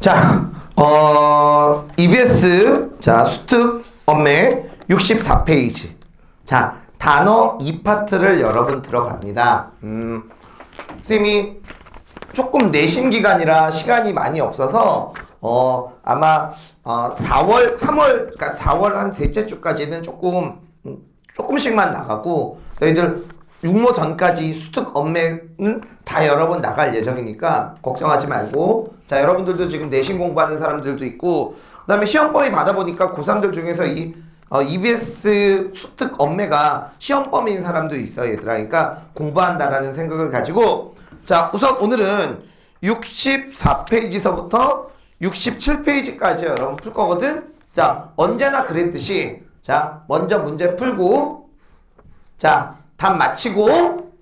자, 어, EBS, 자, 수특 엄매 64페이지. 자, 단어 2파트를 여러분 들어갑니다. 음, 쌤이 조금 내신 기간이라 시간이 많이 없어서, 어, 아마, 어, 4월, 3월, 그러니까 4월 한 셋째 주까지는 조금, 음, 조금씩만 나가고, 너희들 육모 전까지 수특 엄매는 다 여러 번 나갈 예정이니까 걱정하지 말고. 자 여러분들도 지금 내신 공부하는 사람들도 있고 그 다음에 시험 범위 받아보니까 고3들 중에서 이 어, EBS 수특 엄매가 시험 범위인 사람도 있어 얘들아. 그러니까 공부한다라는 생각을 가지고. 자 우선 오늘은 64페이지서부터 67페이지까지 여러분 풀 거거든. 자 언제나 그랬듯이 자 먼저 문제 풀고 자, 답 맞히고,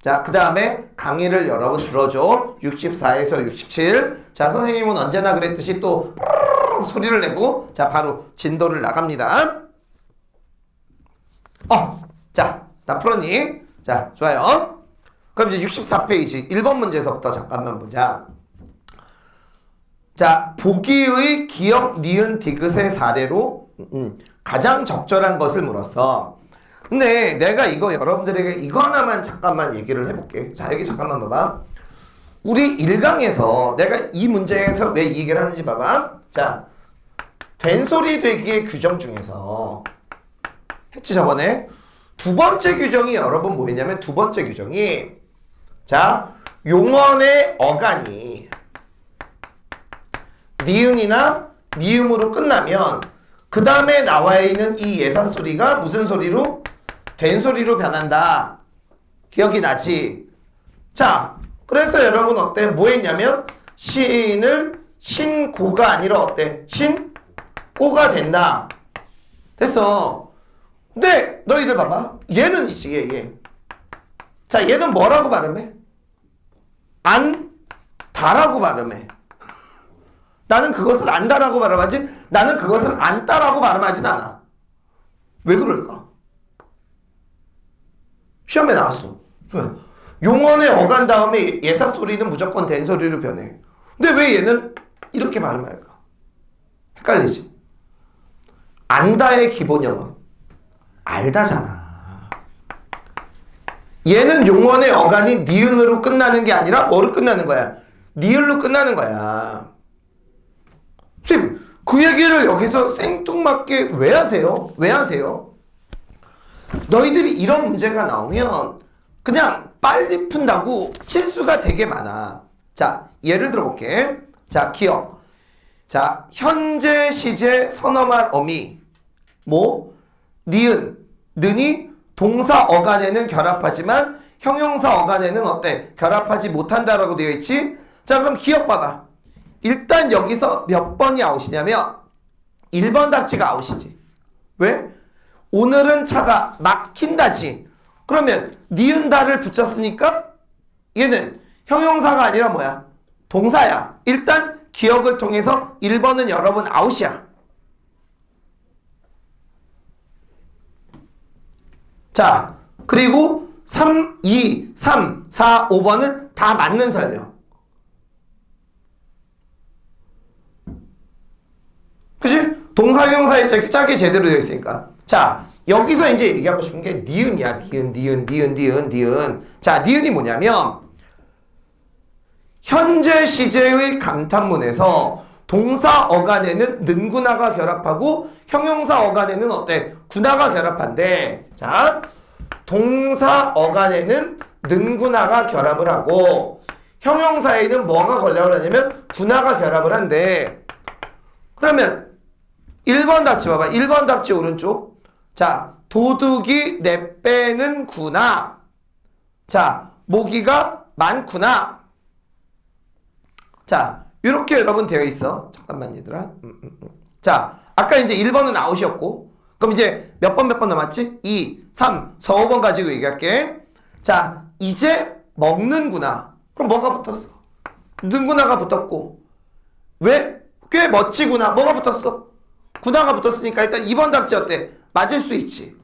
자, 그 다음에 강의를 여러분 들어줘. 64에서 67. 자, 선생님은 언제나 그랬듯이 또 소리를 내고, 자, 바로 진도를 나갑니다. 어, 자, 다 풀었니? 자, 좋아요. 그럼 이제 64페이지 1번 문제에서부터 잠깐만 보자. 자, 보기의 기억, 니은, 디귿의 사례로 음, 가장 적절한 것을 물었어. 근데 내가 이거 여러분들에게 이거 하나만 잠깐만 얘기를 해볼게. 자, 여기 잠깐만 봐봐. 우리 1강에서 내가 이 문제에서 왜 이 얘기를 하는지 봐봐. 자, 된소리 되기의 규정 중에서 했지 저번에 두 번째 규정이 여러분 뭐였냐면 두 번째 규정이 자 용언의 어간이 니은이나 미음으로 끝나면 그 다음에 나와 있는 이 예사 소리가 무슨 소리로 된 소리로 변한다. 기억이 나지? 자, 그래서 여러분 어때? 뭐 했냐면 신을 신고가 아니라 어때? 신고가 된다. 됐어. 근데 너희들 봐봐. 얘는 있지, 얘, 얘. 자, 얘는 뭐라고 발음해? 안, 다라고 발음해. 나는 그것을 안다라고 발음하지 나는 그것을 안다라고 발음하진 않아. 왜 그럴까? 시험에 나왔어. 왜? 용언의 어간 다음에 예사 소리는 무조건 된 소리로 변해. 근데 왜 얘는 이렇게 발음할까? 헷갈리지? 안다의 기본 영어. 알다잖아. 얘는 용언의 어간이 니은으로 끝나는 게 아니라 뭐로 끝나는 거야? 니을로 끝나는 거야. 선생님, 그 얘기를 여기서 생뚱맞게 왜 하세요? 왜 하세요? 너희들이 이런 문제가 나오면 그냥 빨리 푼다고 실수가 되게 많아. 자, 예를 들어 볼게. 자, 기억. 자, 현재 시제 선어말 어미. 뭐? 니은. 는이 동사 어간에는 결합하지만 형용사 어간에는 어때? 결합하지 못한다라고 되어 있지? 자, 그럼 기억 봐봐. 일단 여기서 몇 번이 아웃이냐면 1번 답지가 아웃이지. 왜? 오늘은 차가 막힌다지. 그러면 니은다를 붙였으니까 얘는 형용사가 아니라 뭐야? 동사야. 일단 기억을 통해서 1번은 여러분 아웃이야. 자, 그리고 3, 2, 3, 4, 5번은 다 맞는 설명. 그치? 동사, 짝이, 짝이 제대로 되어 있으니까. 자, 여기서 이제 얘기하고 싶은 게 니은이야. 니은, 니은, 니은, 니은, 니은. 자, 니은이 뭐냐면, 현재 시제의 감탄문에서 동사 어간에는 는구나가 결합하고 형용사 어간에는 어때? 구나가 결합한대. 자, 동사 어간에는 는구나가 결합을 하고 형용사에는 뭐가 결합을 하냐면 구나가 결합을 한대. 그러면 1번 답지 봐봐. 1번 답지 오른쪽. 자, 도둑이 내빼는 구나. 자, 모기가 많구나. 자, 이렇게 여러분 되어 있어. 잠깐만 얘들아. 음, 음, 음. 자, 아까 이제 1번은 아웃이었고. 그럼 이제 몇번 몇 번 남았지? 2, 3, 4, 5번 가지고 얘기할게. 자, 이제 먹는구나. 그럼 뭐가 붙었어? 는구나가 붙었고. 왜? 꽤 멋지구나. 뭐가 붙었어? 구나가 붙었으니까 일단 2번 답지 어때? 맞을 수 있지.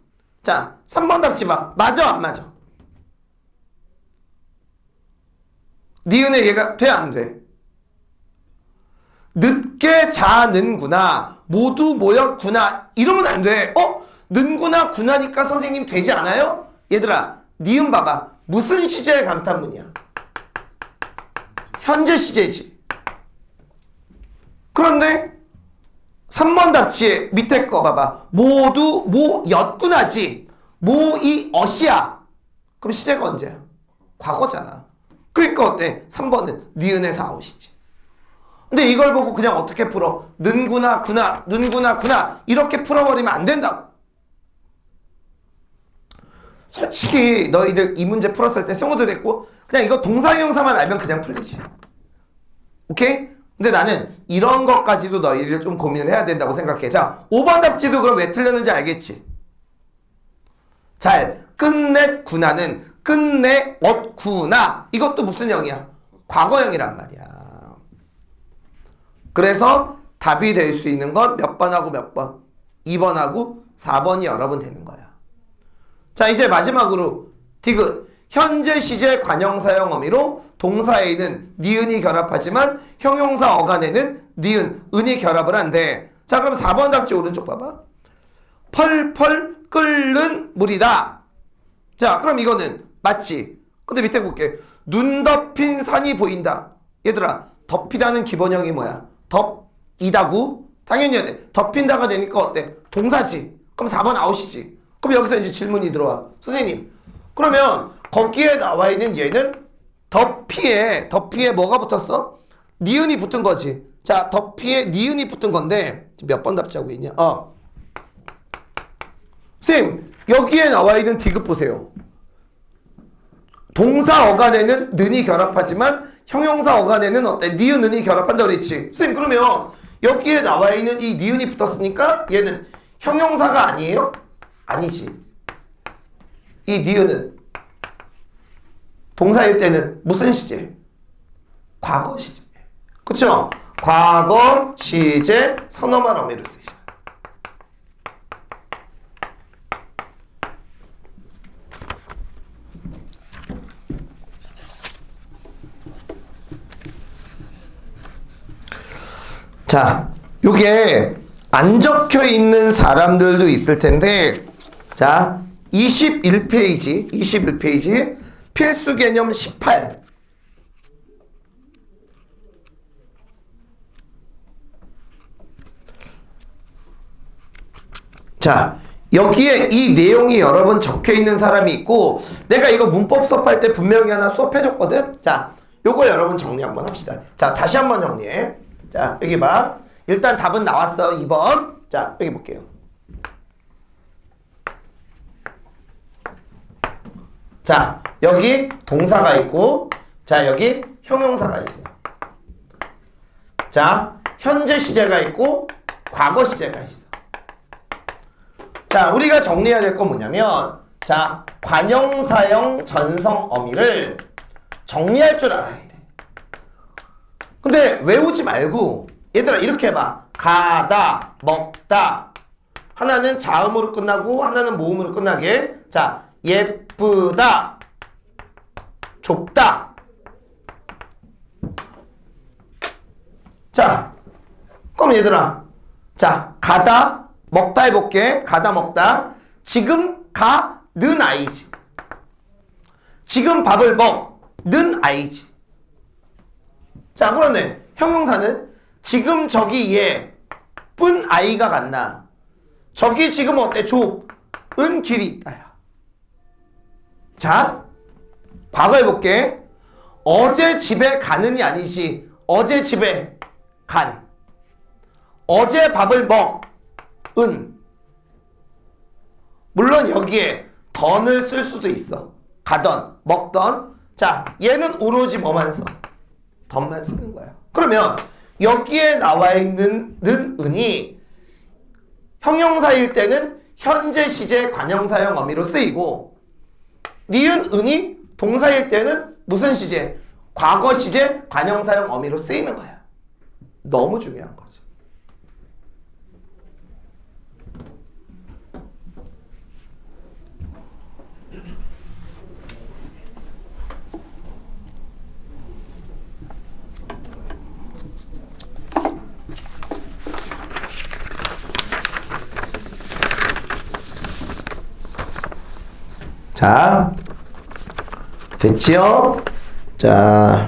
자, 3번 답지 봐. 맞아, 안 맞아? 니은의 얘가 돼, 안 돼? 늦게 자는구나. 모두 모였구나. 이러면 안 돼. 어? 는구나 구나니까 선생님 되지 않아요? 얘들아, 니은 봐봐. 무슨 시제의 감탄문이야? 현재 시제지. 그런데 3번 답지에 밑에 거 봐봐. 모두 모였구나지. 모이 어시야. 그럼 시제가 언제야? 과거잖아. 그러니까 어때? 3번은 니은에서 아웃이지. 근데 이걸 보고 그냥 어떻게 풀어? 는구나 구나 는구나 구나 이렇게 풀어버리면 안 된다고. 솔직히 너희들 이 문제 풀었을 때 승호들 했고 그냥 이거 동사형사만 알면 그냥 풀리지. 오케이? 근데 나는 이런 것까지도 너희를 좀 고민을 해야 된다고 생각해. 자, 5번 답지도 그럼 왜 틀렸는지 알겠지? 잘 끝냈구나는 끝내었구나 이것도 무슨 형이야? 과거형이란 말이야. 그래서 답이 될 수 있는 건 몇 번하고 몇 번? 2번하고 4번이 여러 번 되는 거야. 자, 이제 마지막으로 디귿. 현재 시제 관형사형 어미로 동사에는 니은이 결합하지만 형용사 어간에는 니은, 은이 결합을 한대. 자, 그럼 4번 답지 오른쪽 봐봐. 펄펄 끓는 물이다. 자, 그럼 이거는 맞지? 근데 밑에 볼게. 눈 덮인 산이 보인다. 얘들아, 덮이다는 기본형이 뭐야? 덮이다구? 당연히 해야 돼. 덮인다가 되니까 어때? 동사지. 그럼 4번 아웃이지. 그럼 여기서 이제 질문이 들어와. 선생님, 그러면 거기에 나와 있는 얘는 덮이에, 덮이에 뭐가 붙었어? 니은이 붙은 거지. 자, 덮이에 니은이 붙은 건데, 몇 번 답지하고 있냐? 어. 선생님, 여기에 나와 있는 디귿 보세요. 동사 어간에는 는이 결합하지만 형용사 어간에는 어때? 니은 은이 결합한다 그랬지. 선생님 그러면 여기에 나와 있는 이 니은이 붙었으니까 얘는 형용사가 아니에요? 아니지. 이 니은은 동사일 때는 무슨 시제? 과거 시제. 그쵸? 과거 시제 선어말 어미로 쓰이죠. 자, 요게 안 적혀 있는 사람들도 있을 텐데, 자, 21페이지, 21페이지, 필수 개념 18. 자, 여기에 이 내용이 여러 번 적혀 있는 사람이 있고, 내가 이거 문법 수업할 때 분명히 하나 수업해줬거든? 자, 요거 여러분 정리 한번 합시다. 자, 다시 한번 정리해. 자, 여기 봐. 일단 답은 나왔어. 2번. 자, 여기 볼게요. 자, 여기 동사가 있고, 자, 여기 형용사가 있어요. 자, 현재 시제가 있고, 과거 시제가 있어. 자, 우리가 정리해야 될 건 뭐냐면, 자, 관형사형 전성 어미를 정리할 줄 알아야 돼. 근데 외우지 말고 얘들아 이렇게 해봐 가다 먹다 하나는 자음으로 끝나고 하나는 모음으로 끝나게 자 예쁘다 좁다 자 그럼 얘들아 자 가다 먹다 해볼게 가다 먹다 지금 가는 아이지 지금 밥을 먹는 아이지 자, 그러네. 형용사는 지금 저기에 뿐 아이가 갔나. 저기 지금 어때? 좁은 길이 있다야. 자, 과거 해볼게. 어제 집에 가는이 아니지. 어제 집에 간. 어제 밥을 먹은. 물론 여기에 던을 쓸 수도 있어. 가던, 먹던. 자, 얘는 오로지 뭐만 써? 덧만 쓰는 거야. 그러면 여기에 나와 있는 는 은이 형용사일 때는 현재 시제 관형사형 어미로 쓰이고 니은 은이 동사일 때는 무슨 시제? 과거 시제 관형사형 어미로 쓰이는 거야. 너무 중요한 거죠. 자, 됐지요? 자,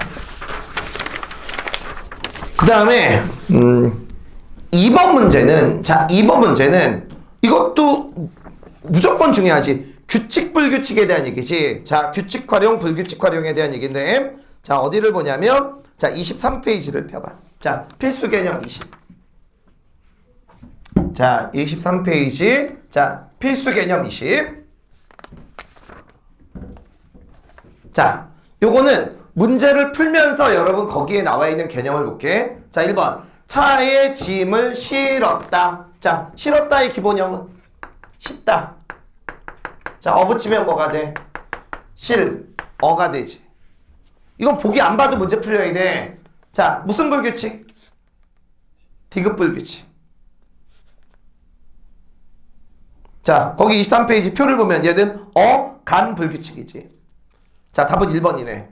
그 다음에, 음, 2번 문제는, 자, 2번 문제는 이것도 무조건 중요하지. 규칙, 불규칙에 대한 얘기지. 자, 규칙 활용, 불규칙 활용에 대한 얘기인데, 자, 어디를 보냐면, 자, 23페이지를 펴봐. 자, 필수 개념 20. 자, 23페이지. 자, 필수 개념 20. 자, 요거는 문제를 풀면서 여러분 거기에 나와 있는 개념을 볼게. 자, 1번. 차에 짐을 실었다. 자, 실었다의 기본형은 싣다. 자, 어 붙이면 뭐가 돼? 실, 어가 되지. 이건 보기 안 봐도 문제 풀려야 돼. 자, 무슨 불규칙? 디귿 불규칙. 자, 거기 23페이지 표를 보면 얘는 어, 간 불규칙이지. 자, 답은 1번이네.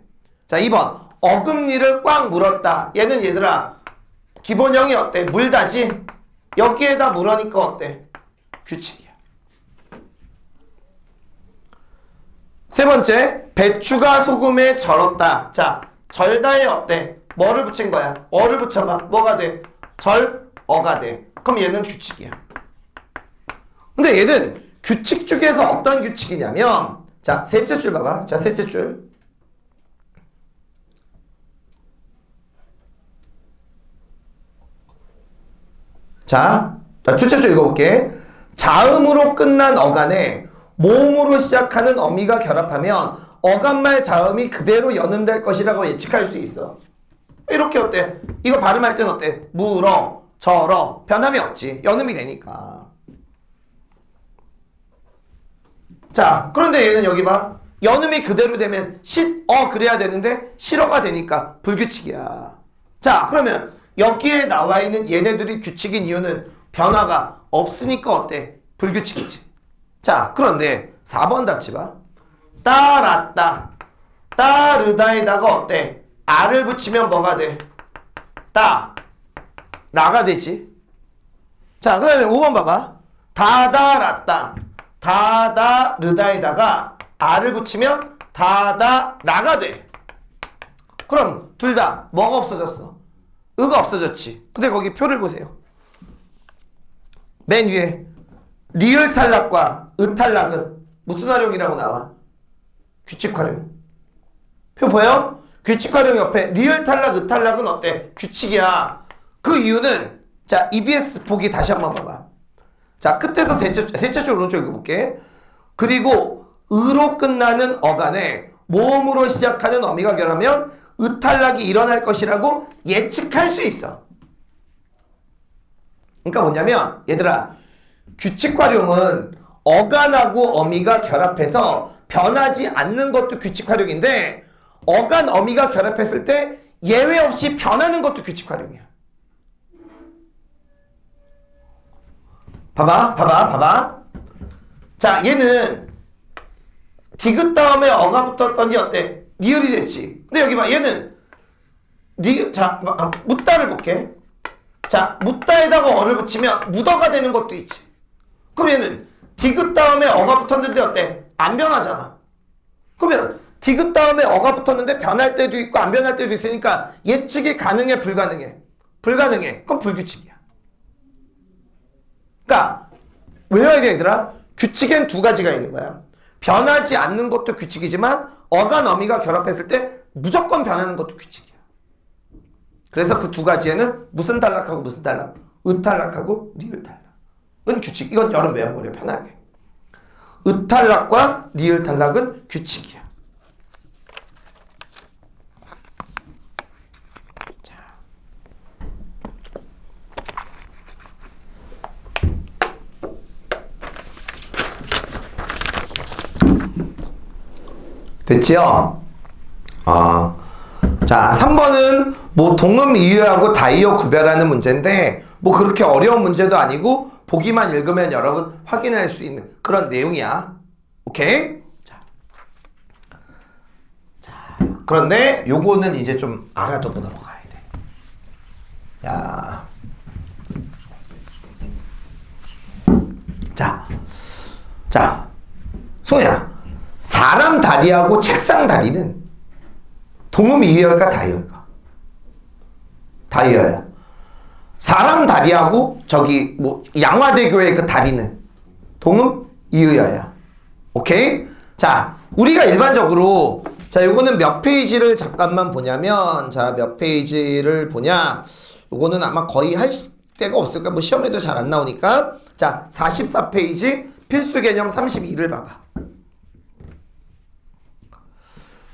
자, 2번. 어금니를 꽉 물었다. 얘는 얘들아, 기본형이 어때? 물다지? 여기에다 물으니까 어때? 규칙이야. 세 번째, 배추가 소금에 절었다. 자, 절다에 어때? 뭐를 붙인 거야? 어를 붙여봐. 뭐가 돼? 절, 어가 돼. 그럼 얘는 규칙이야. 근데 얘는 규칙 중에서 어떤 규칙이냐면, 자, 셋째 줄 봐봐. 자, 셋째 줄. 자, 자, 둘째 줄 읽어볼게. 자음으로 끝난 어간에 모음으로 시작하는 어미가 결합하면 어간말 자음이 그대로 연음될 것이라고 예측할 수 있어. 이렇게 어때? 이거 발음할 땐 어때? 물어, 절어, 변함이 없지. 연음이 되니까. 자, 그런데 얘는 여기 봐. 연음이 그대로 되면 시, 어 그래야 되는데 실어가 되니까 불규칙이야. 자, 그러면 여기에 나와 있는 얘네들이 규칙인 이유는 변화가 없으니까 어때? 불규칙이지. 자, 그런데 4번 답지 봐. 따랐다. 따르다에다가 어때? 알을 붙이면 뭐가 돼? 따. 라가 되지. 자, 그 다음에 5번 봐봐. 다다랐다. 다다르다에다가 알을 붙이면 다다라가 돼. 그럼 둘 다 뭐가 없어졌어? 의가 없어졌지. 근데 거기 표를 보세요. 맨 위에 리을 탈락과 의 탈락은 무슨 활용이라고 나와? 규칙 활용. 표 보여? 규칙 활용 옆에 리을 탈락, 의 탈락은 어때? 규칙이야. 그 이유는 자 EBS 보기 다시 한번 봐봐. 자 끝에서 셋째, 셋째 줄 오른쪽 읽어볼게. 그리고 의로 끝나는 어간에 모음으로 시작하는 어미가 결하면 의탈락이 일어날 것이라고 예측할 수 있어. 그러니까 뭐냐면 얘들아 규칙 활용은 어간하고 어미가 결합해서 변하지 않는 것도 규칙 활용인데 어간 어미가 결합했을 때 예외 없이 변하는 것도 규칙 활용이야. 봐봐, 봐봐, 봐봐. 자, 얘는 디귿 다음에 어가 붙었더니 어때? 리을이 됐지. 근데 여기 봐, 얘는 리, 자, 아, 묻다를 볼게. 자, 묻다에다가 어를 붙이면 묻어가 되는 것도 있지. 그럼 얘는 디귿 다음에 어가 붙었는데 어때? 안 변하잖아. 그러면 디귿 다음에 어가 붙었는데 변할 때도 있고 안 변할 때도 있으니까 예측이 가능해, 불가능해? 불가능해. 그럼 불규칙이야. 그러니까 외워야 돼 얘들아. 규칙엔 두 가지가 있는 거야. 변하지 않는 것도 규칙이지만 어간 어미가 결합했을 때 무조건 변하는 것도 규칙이야. 그래서 그 두 가지에는 무슨 탈락하고 무슨 탈락, 의탈락하고 리을 탈락. 은 규칙. 이건 여러분 외워버려 편하게. 의탈락과 리을 탈락은 규칙이야. 됐지요? 아. 자, 3번은 뭐 동음 이유하고 다이어 구별하는 문제인데 뭐 그렇게 어려운 문제도 아니고 보기만 읽으면 여러분 확인할 수 있는 그런 내용이야. 오케이? 자. 자. 그런데 요거는 이제 좀 알아두고 넘어가야 돼. 야. 자. 자. 소야. 사람 다리하고 책상 다리는 동음 이어일까 다이어일까? 다이어야. 사람 다리하고 저기 뭐 양화대교의 그 다리는 동음 이의어야. 오케이? 자, 우리가 일반적으로 자, 요거는 몇 페이지를 잠깐만 보냐면 자, 몇 페이지를 보냐? 요거는 아마 거의 할 데가 없을 거야. 뭐 시험에도 잘 안 나오니까. 자, 44페이지 필수 개념 32를 봐봐.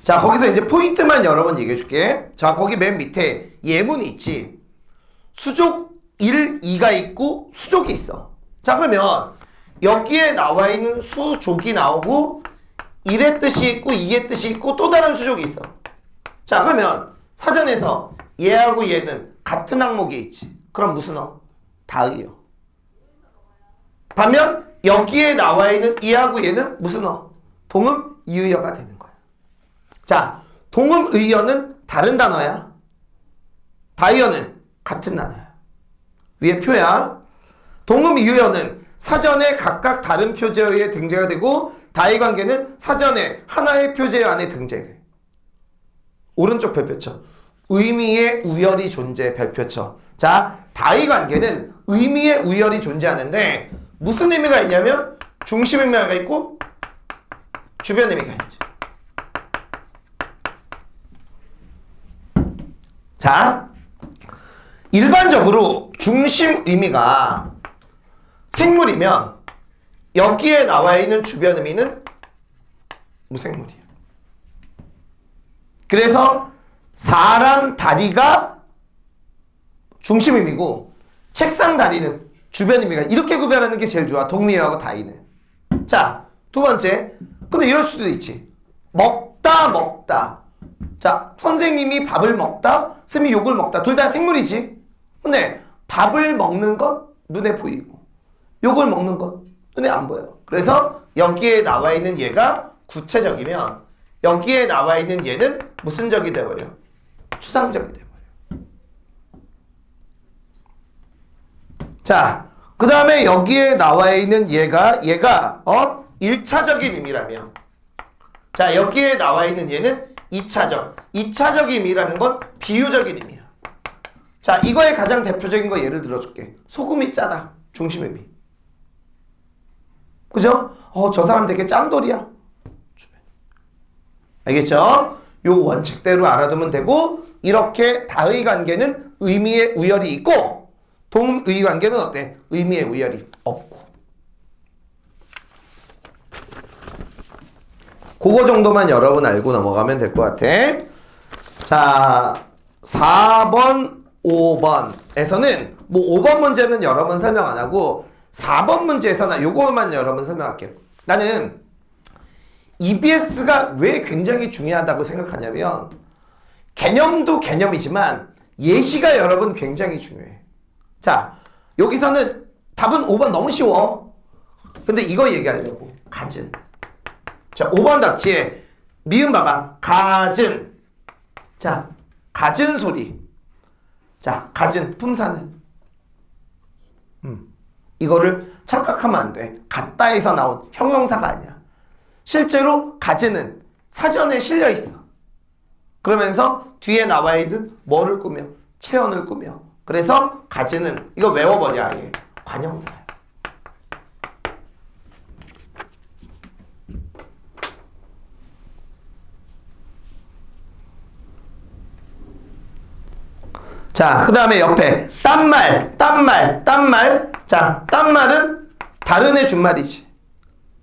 자, 거기서 이제 포인트만 여러 번 얘기해 줄게. 자, 거기 맨 밑에 예문이 있지. 수족 1, 2가 있고 수족이 있어. 자, 그러면 여기에 나와 있는 수족이 나오고 1의 뜻이 있고 2의 뜻이 있고 또 다른 수족이 있어. 자, 그러면 사전에서 얘하고 얘는 같은 항목에 있지. 그럼 무슨 어? 다의어. 반면 여기에 나와 있는 얘하고 얘는 무슨 어? 동음 이의어가 되는 거야. 자, 동음 의어는 다른 단어야. 다이어는 같은 단어야. 위에 표야. 동음 이의어는 사전에 각각 다른 표제에 의해 등재가 되고 다이 관계는 사전에 하나의 표제 안에 등재돼. 오른쪽 별표쳐. 의미의 우열이 존재 별표쳐. 자, 다이 관계는 의미의 우열이 존재하는데 무슨 의미가 있냐면 중심 의미가 있고 주변 의미가 있지. 자, 일반적으로 중심 의미가 생물이면 여기에 나와 있는 주변 의미는 무생물이야. 그래서 사람 다리가 중심 의미고 책상 다리는 주변 의미가 이렇게 구별하는 게 제일 좋아. 동미하고 다이는. 자, 두 번째. 근데 이럴 수도 있지. 먹다 먹다. 자, 선생님이 밥을 먹다, 쌤이 욕을 먹다. 둘 다 생물이지. 근데 밥을 먹는 건 눈에 보이고, 욕을 먹는 건 눈에 안 보여. 그래서 여기에 나와 있는 얘가 구체적이면 여기에 나와 있는 얘는 무슨 적이 돼버려? 추상적이 돼버려. 자, 그 다음에 여기에 나와 있는 얘가, 얘가, 어? 1차적인 의미라며. 자, 여기에 나와 있는 얘는 2차적. 2차적 의미라는 건 비유적인 의미야. 자, 이거의 가장 대표적인 거 예를 들어줄게. 소금이 짜다. 중심 의미. 그죠? 어, 저 사람 되게 짠돌이야. 알겠죠? 요 원칙대로 알아두면 되고, 이렇게 다의 관계는 의미의 우열이 있고, 동의 관계는 어때? 의미의 우열이 없고. 그거 정도만 여러분 알고 넘어가면 될 것 같아. 자, 4번, 5번에서는 뭐 5번 문제는 여러분 설명 안 하고 4번 문제에서는 요거만 여러분 설명할게요. 나는 EBS가 왜 굉장히 중요하다고 생각하냐면 개념도 개념이지만 예시가 여러분 굉장히 중요해. 자, 여기서는 답은 5번 너무 쉬워. 근데 이거 얘기하려고. 가진. 자, 5번 답지에 미음 봐봐. 가진. 자, 가진 소리. 자, 가진 품사는. 음. 이거를 착각하면 안 돼. 갔다에서 나온 형용사가 아니야. 실제로 가진은 사전에 실려 있어. 그러면서 뒤에 나와 있는 뭐를 꾸며? 체언을 꾸며. 그래서 가진은 이거 외워버려 아예. 관형사야. 자, 그 다음에 옆에 딴말, 딴말, 딴말. 자, 딴말은 다른 애 준말이지.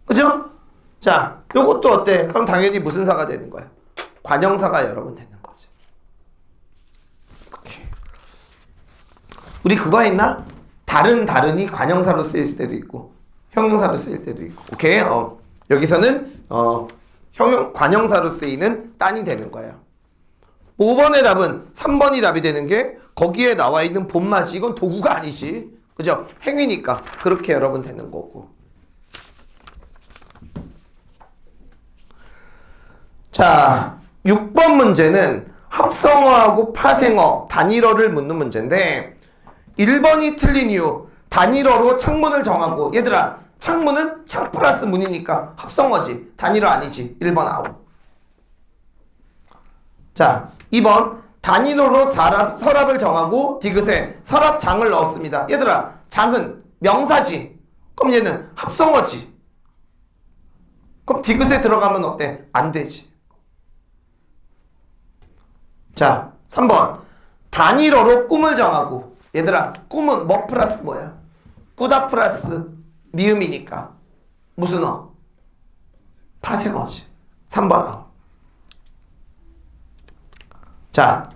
그죠? 자, 요것도 어때? 그럼 당연히 무슨 사가 되는 거야? 관형사가 여러 번 되는 거지. 우리 그거 했나? 다른 다른이 관형사로 쓰일 때도 있고 형용사로 쓰일 때도 있고. 오케이? 어. 여기서는 어 형용 관형사로 쓰이는 딴이 되는 거야. 5번의 답은 3번이 답이 되는 게 거기에 나와 있는 본맞이 이건 도구가 아니지. 그죠? 행위니까 그렇게 여러분 되는 거고. 자, 6번 문제는 합성어하고 파생어, 단일어를 묻는 문제인데 1번이 틀린 이유 단일어로 창문을 정하고 얘들아 창문은 창 플러스 문이니까 합성어지. 단일어 아니지. 1번 아웃. 자, 2번 단위로로 서랍, 서랍을 정하고 디귿에 서랍장을 넣었습니다. 얘들아, 장은 명사지. 그럼 얘는 합성어지. 그럼 디귿에 들어가면 어때? 안 되지. 자, 3번 단위로로 꿈을 정하고 얘들아, 꿈은 뭐 플러스 뭐야? 꾸다 플러스 미음이니까 무슨 어? 파생어지. 3번 어. 자,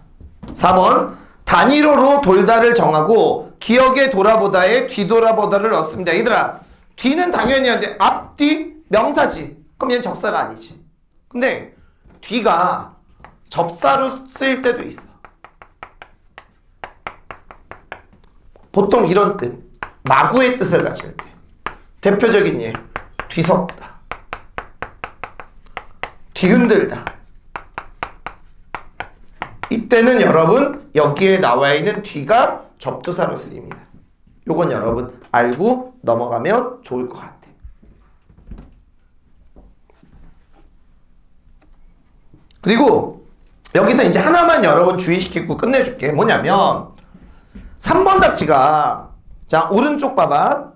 4번 단위로로 돌다를 정하고 기억에 돌아보다에 뒤돌아보다를 넣습니다. 얘들아, 뒤는 당연히 한데 앞뒤 명사지. 그럼 얘는 접사가 아니지. 근데 뒤가 접사로 쓰일 때도 있어. 보통 이런 뜻, 마구의 뜻을 가질 때. 대표적인 예, 뒤섞다, 뒤흔들다. 이때는 여러분 여기에 나와 있는 뒤가 접두사로 쓰입니다. 요건 여러분 알고 넘어가면 좋을 것 같아. 그리고 여기서 이제 하나만 여러분 주의시키고 끝내줄게. 뭐냐면 3번 답지가 자 오른쪽 봐봐.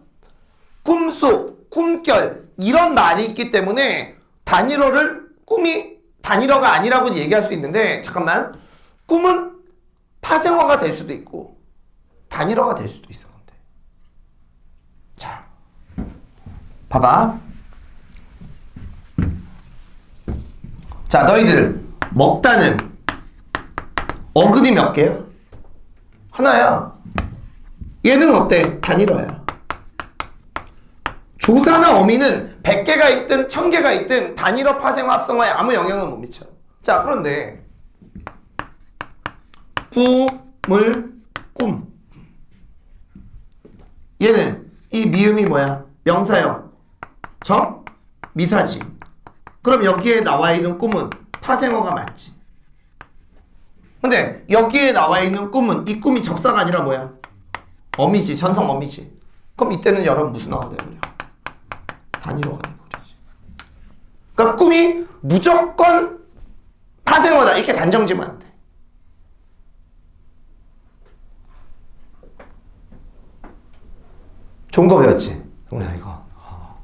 꿈속, 꿈결 이런 말이 있기 때문에 단일어를 꿈이 단일어가 아니라고 얘기할 수 있는데 잠깐만 꿈은 파생어가 될 수도 있고 단일어가 될 수도 있어. 근데 자 봐봐. 자 너희들 먹다는 어근이 몇 개야? 하나야. 얘는 어때? 단일어야. 조사나 어미는 100개가 있든 1000개가 있든 단일어 파생어 합성어에 아무 영향을 못 미쳐. 자 그런데 꿈을 꿈. 얘는 이 미음이 뭐야? 명사형. 정? 미사지. 그럼 여기에 나와 있는 꿈은 파생어가 맞지. 근데 여기에 나와 있는 꿈은 이 꿈이 접사가 아니라 뭐야? 어미지. 전성 어미지. 그럼 이때는 여러분 무슨 어가 돼버려? 단일어가 돼버리지. 그러니까 꿈이 무조건 파생어다. 이렇게 단정지면 안 돼. 좋은 거 배웠지? 동현아 이거. 어.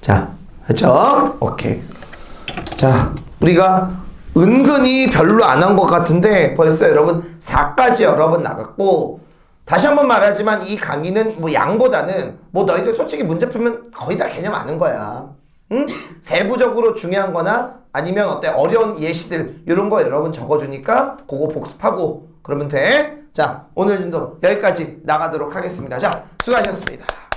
자, 됐죠? 오케이. 자, 우리가 은근히 별로 안 한 것 같은데 벌써 여러분 4까지 여러 번 나갔고 다시 한 번 말하지만 이 강의는 뭐 양보다는 뭐 너희들 솔직히 문제 풀면 거의 다 개념 아는 거야. 응? 세부적으로 중요한 거나 아니면 어때 어려운 예시들 이런 거 여러분 적어주니까 그거 복습하고 그러면 돼. 자 오늘 진도 여기까지 나가도록 하겠습니다. 자 수고하셨습니다.